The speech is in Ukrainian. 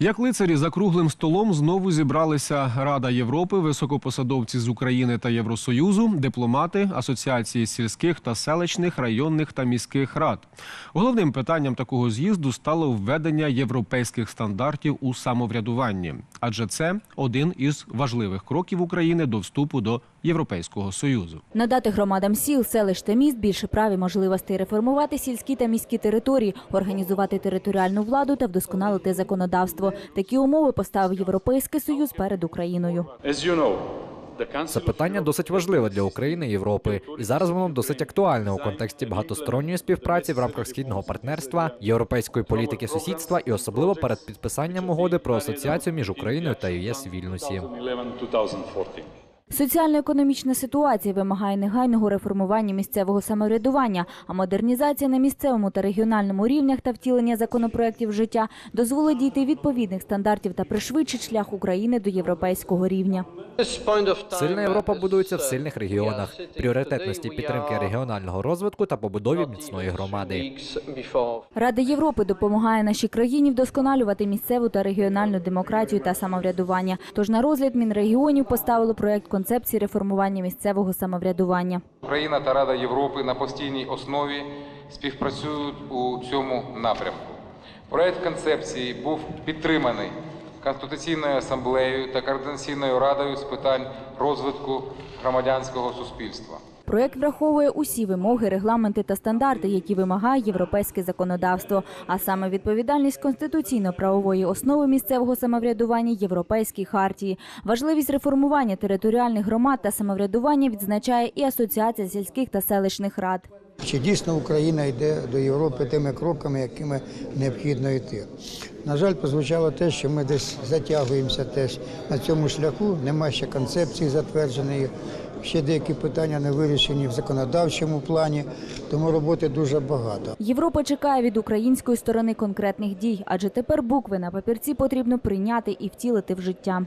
Як лицарі за круглим столом знову зібралися Рада Європи, високопосадовці з України та Євросоюзу, дипломати, асоціації сільських та селищних, районних та міських рад. Головним питанням такого з'їзду стало введення європейських стандартів у самоврядуванні, адже це один із важливих кроків України до вступу до Європейського союзу. Надати громадам сіл, селищ та міст більше прав і можливостей реформувати сільські та міські території, організувати територіальну владу та вдосконалити законодавство. Такі умови поставив Європейський Союз перед Україною. Це питання досить важливе для України і Європи, і зараз воно досить актуальне у контексті багатосторонньої співпраці в рамках східного партнерства, європейської політики сусідства і особливо перед підписанням угоди про асоціацію між Україною та ЄС в Вільнюсі. Соціально-економічна ситуація вимагає негайного реформування місцевого самоврядування, а модернізація на місцевому та регіональному рівнях та втілення законопроєктів життя дозволить дійти відповідних стандартів та пришвидшить шлях України до європейського рівня. Сильна Європа будується в сильних регіонах, пріоритетності підтримки регіонального розвитку та побудові міцної громади. Рада Європи допомагає нашій країні вдосконалювати місцеву та регіональну демократію та самоврядування. Тож на розгляд Мінрегіонів поставило проект концепції реформування місцевого самоврядування. Україна та Рада Європи на постійній основі співпрацюють у цьому напрямку. Проект концепції був підтриманий Конституційною асамблеєю та Координаційною радою з питань розвитку громадянського суспільства. Проект враховує усі вимоги, регламенти та стандарти, які вимагає європейське законодавство, а саме відповідальність конституційно-правової основи місцевого самоврядування Європейській хартії. Важливість реформування територіальних громад та самоврядування відзначає і Асоціація сільських та селищних рад. Чи дійсно Україна йде до Європи тими кроками, якими необхідно йти? На жаль, прозвучало те, що ми десь затягуємося теж на цьому шляху. Нема ще концепції затвердженої, ще деякі питання не вирішені в законодавчому плані, тому роботи дуже багато. Європа чекає від української сторони конкретних дій, адже тепер букви на папірці потрібно прийняти і втілити в життя.